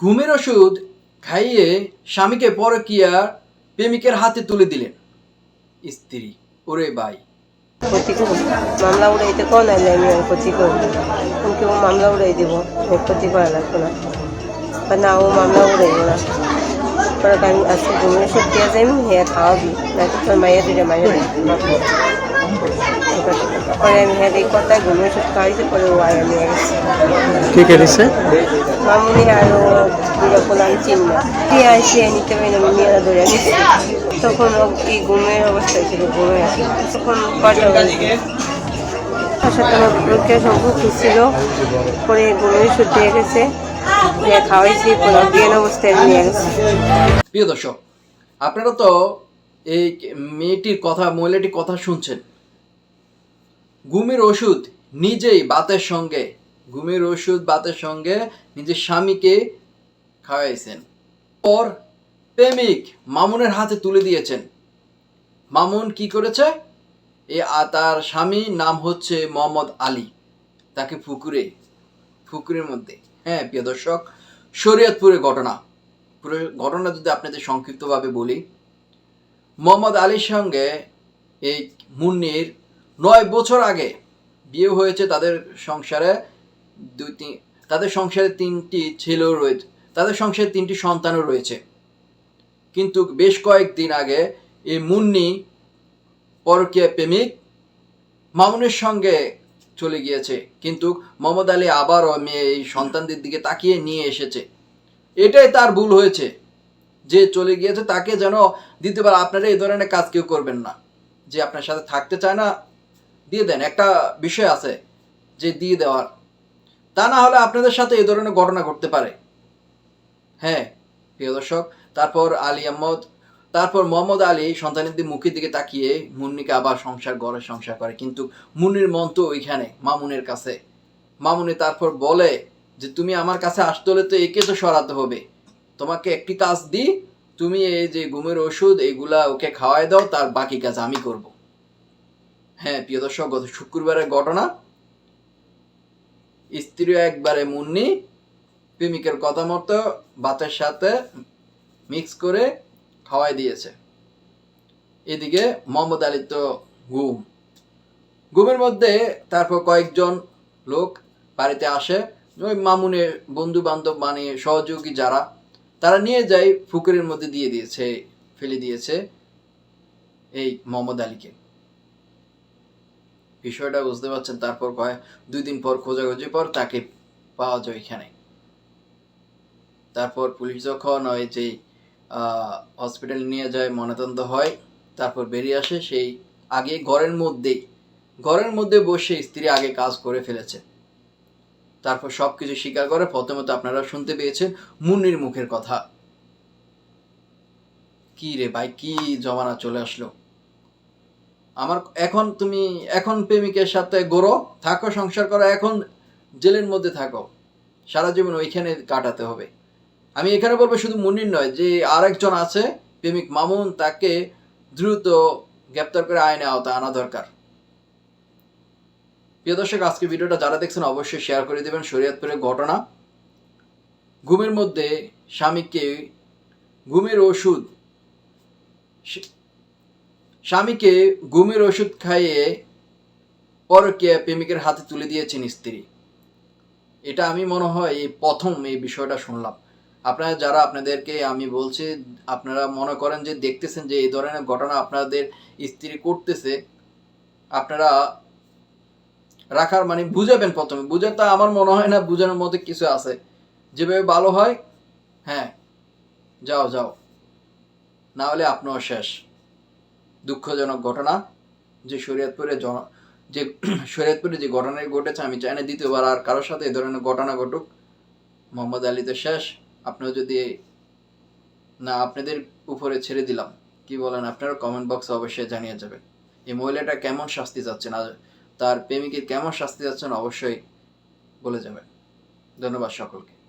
ঘুমের ওষুধ খাইয়ে স্বামীকে পরকিয়া প্রেমিকের হাতে তুলে দিলেন। স্ত্রী, ওরে ভাই। ক্ষতি করব মামলা উড়াইতে কোন আইলে আমি ক্ষতি করব কিন্তু ও মামলা উড়াই দিব, আমি ক্ষতি করা লাগবে না। না, ও মামলা উড়াইব না। পরে আমি আজকে ঘুমিয়ে ওষুধ দিয়ে যাই হ্যাঁ খাওয়াবি। নাকি তোর দুইটা মাইয়া পরে আমি হ্যাঁ এই কথায় ঘুমিয়ে ওষুধ খাওয়াইছি পরে ও আয় আমি গেছি কে। কে দিছে মামুনি আর ও দুইটা পোলা আমি দিয়ে আসি নিতে পারি আমি মেয়েরা ধরে নিচ্ছি তখন ও কি ঘুমের অবস্থায় ছিল ঘুমে আসি তখন কটা তার সাথে আমার সম্পর্ক ছিল। পরে ঘুমের ওষুধ দিয়ে গেছে। খাওয়াইছি অবস্থায় নিয়ে গেছি। প্রিয় দর্শক আপনারা তো এই মেয়েটির কথা মহিলাটির কথা শুনছেন। ঘুমের ওষুধ নিজেই বাতের সঙ্গে, ঘুমের ওষুধ বাতের সঙ্গে নিজের স্বামীকে খাওয়াইছেন। পর প্রেমিক মামুনের হাতে তুলে দিয়েছেন। মামুন কি করেছে? এ তার স্বামী নাম হচ্ছে মোহাম্মদ আলী। তাকে পুকুরে, পুকুরের মধ্যে। হ্যাঁ প্রিয় দর্শক শরীয়তপুরের ঘটনা। পুরো ঘটনা যদি আপনাদের সংক্ষিপ্তভাবে বলি, মোহাম্মদ আলীর সঙ্গে এই মুন্নির নয় বছর আগে বিয়ে হয়েছে তাদের সংসারে দুই তিন, তাদের সংসারে তিনটি ছেলেও রয়েছে, তাদের সংসারে তিনটি সন্তানও রয়েছে। কিন্তু বেশ কয়েকদিন আগে এই মুন্নি পরকীয় প্রেমিক মামুনের সঙ্গে চলে গিয়েছে, কিন্তু মোহাম্মদ আলী আবারও মেয়ে, এই সন্তানদের দিকে তাকিয়ে নিয়ে এসেছে। এটাই তার ভুল হয়েছে, যে চলে গিয়েছে তাকে যেন দ্বিতীয়বার আপনারা এই ধরনের কাজ কেউ করবেন না, যে আপনার সাথে থাকতে চায় না দিয়ে দেন, একটা বিষয় আছে যে দিয়ে দেওয়ার। তা না হলে আপনাদের সাথে এই ধরনের ঘটনা ঘটতে পারে। হ্যাঁ প্রিয় দর্শক, তারপর আলী আহমদ, তারপর মোহাম্মদ আলী সন্তানের মুখের দিকে তাকিয়ে মুন্নিকে আবার সংসার, ঘরে সংসার করে। কিন্তু মুন্নির মন তো ওইখানে, মামুনের কাছে। মামুনি তারপর বলে যে, তুমি আমার কাছে আসতে হলে তো একে তো সরাতে হবে। তোমাকে একটি কাজ দিই, তুমি এই যে ঘুমের ওষুধ, এগুলা ওকে খাওয়াই দাও, তার বাকি কাজ আমি করব। হ্যাঁ প্রিয় দর্শক, গত শুক্রবারের ঘটনা। স্ত্রী একবারে মুন্নি, প্রেমিকের কথা মতো ভাতের সাথে মিক্স করে খাওয়াই দিয়েছে। এদিকে মোহাম্মদ আলী তো ঘুম। ঘুমের মধ্যে তারপর কয়েকজন লোক বাড়িতে আসে। ওই মামুনের বন্ধু বান্ধব মানে সহযোগী যারা, তারা নিয়ে যায় ফুকুরের মধ্যে দিয়ে দিয়েছে, ফেলে দিয়েছে এই মোহাম্মদ আলীকে। বিষয়টা বুঝতে পারছেন, তারপর কয়, দুই দিন পর খোঁজাখুঁজি পর তাকে পাওয়া যায় এখানে তারপর পুলিশ যখন ওই যে হসপিটাল নিয়ে যায়, ময়নাতদন্ত হয়, তারপর বেরিয়ে আসে, সেই আগে ঘরের মধ্যেই, ঘরের মধ্যে বসে স্ত্রী আগে কাজ করে ফেলেছে। তারপর সব কিছু স্বীকার করে প্রথমত আপনারা শুনতে পেয়েছেন মুন্নির মুখের কথা। কি রে ভাই, কি জমানা চলে আসলো? আমার এখন তুমি, এখন প্রেমিকের সাথে গড়ো, থাকো, সংসার করো, এখন জেলের মধ্যে থাকো। সারা জীবন ওইখানে কাটাতে হবে। আমি এখানে বলব শুধু মুন্নির নয়, যে আরেকজন আছে, প্রেমিক মামুন, তাকে দ্রুত গ্রেপ্তার করে আইনে আওতা আনা দরকার। প্রিয় দর্শক, আজকে ভিডিওটা যারা দেখছেন অবশ্যই শেয়ার করে দেবেন। শরীয়তপুরের ঘটনা। ঘুমের মধ্যে স্বামীকে, ঘুমের ওষুধ স্বামীকে ঘুমের ওষুধ খাইয়ে পরকে প্রেমিকের হাতে তুলে দিয়েছেন স্ত্রী। এটা আমি মনে হয় এই প্রথম এই বিষয়টা শুনলাম। আপনারা যারা আপনাদেরকে আমি বলছি, আপনারা মনে করেন যে দেখতেছেন যে এই ধরনের ঘটনা আপনাদের স্ত্রী করতেছে, আপনারা রাখার মানে বুঝাবেন প্রথমে। বুঝে তা আমার মনে হয় না, বুঝানোর মধ্যে কিছু আছে। যেভাবে ভালো হয় হ্যাঁ যাও যাও। না হলে আপনিও শেষ। দুঃখজনক ঘটনা যে শরীয়তপুরে জন যে শরীয়তপুরে যে ঘটনা ঘটেছে, আমি চাই না দ্বিতীয়বার আর কারোর সাথে এই ধরনের ঘটনা ঘটুক। মোহাম্মদ আলী তো শেষ। আপনিও যদি না, আপনাদের উপরে ছেড়ে দিলাম। কি বলেন আপনারা? কমেন্ট বক্সে অবশ্যই জানিয়ে যাবেন। এই মহিলাটা কেমন শাস্তি চাচ্ছেন? আর তার প্রেমিকের কেমন শাস্তি যাচ্ছেন অবশ্যই বলে যাবেন। ধন্যবাদ সকলকে।